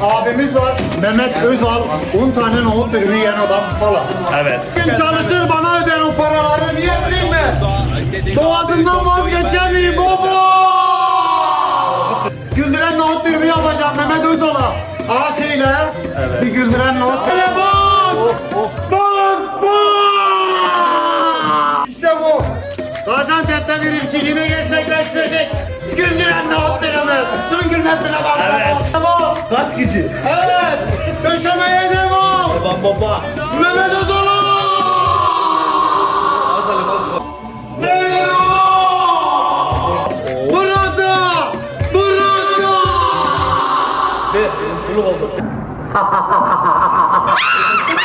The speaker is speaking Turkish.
Abimiz var. Mehmet Özal. 10 tane nohut dürümü yiyen adam falan. Evet. Kim çalışır bana öder o paraları. Niye bileyim mi? Boğazından vazgeçemeyim baba. Güldüren nohut dürümü yapacağım Mehmet Özal'a. Aha şeyle. Bir güldüren nohut Telefon! Bak bak! İşte bu. Gaziantep'te bir ilkiliğini gerçekleştirdik. Güldüren nohut dürümü. Şunun gülmesine. Evet. Kişi? Evet. Döşemeye devam. Baba baba. Mehmet Özal'a. Burada! Burada! Ve suluk oldu.